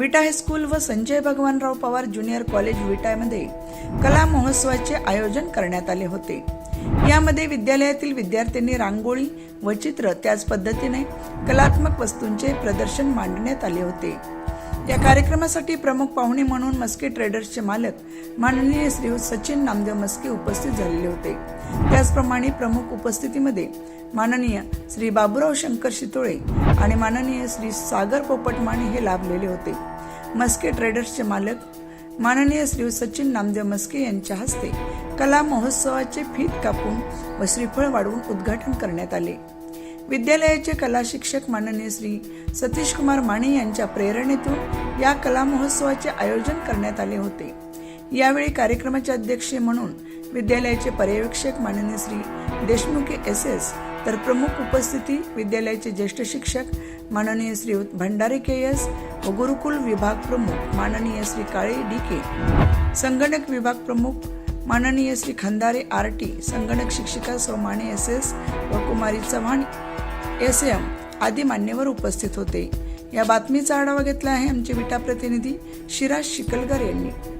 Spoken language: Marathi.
विटा हायस्कूल व संजय भगवानराव पवार ज्युनियर कॉलेज विटामध्ये कला महोत्सवाचे आयोजन करण्यात आले होते. यामध्ये विद्यालयातील विद्यार्थ्यांनी रांगोळी व चित्र त्याच पद्धतीने कलात्मक वस्तूंचे प्रदर्शन मांडण्यात आले होते. या कार्यक्रमासाठी प्रमुख पाहुणे म्हणून मस्के ट्रेडर्सचे मालक माननीय श्री सचिन नामदेव मस्के उपस्थित झालेले होते. त्याचप्रमाणे प्रमुख उपस्थितीमध्ये माननीय श्री बाबुराव शंकर शितोळे आणि माननीय श्री सागर पोपट माने हे लाभलेले होते. मस्के ट्रेडर्सचे मालक माननीय श्री सचिन नामदेव मस्के यांच्या हस्ते कला महोत्सवाचे फीत कापून व श्रीफळ वाढवून उद्घाटन करण्यात आले. विद्यालयाचे कला शिक्षक माननीय श्री सतीश कुमार माने यांच्या प्रेरणेतून या कला महोत्सवाचे आयोजन करण्यात आले होते. यावेळी कार्यक्रमाचे अध्यक्ष म्हणून विद्यालयाचे पर्यवेक्षक माननीय श्री देशमुख एस एस तर प्रमुख उपस्थिती विद्यालयाचे ज्येष्ठ शिक्षक माननीय श्री भंडारे के एस व गुरुकुल विभाग प्रमुख माननीय श्री काळे डी के संगणक विभाग प्रमुख माननीय श्री खंदारे आर टी संगणक शिक्षिका सौ एस एस व कुमारी चव्हाण एस एम आदी मान्यवर उपस्थित होते. या बातमीचा आढावा घेतला आहे आमचे विटा प्रतिनिधी शिराज शिकलकर यांनी.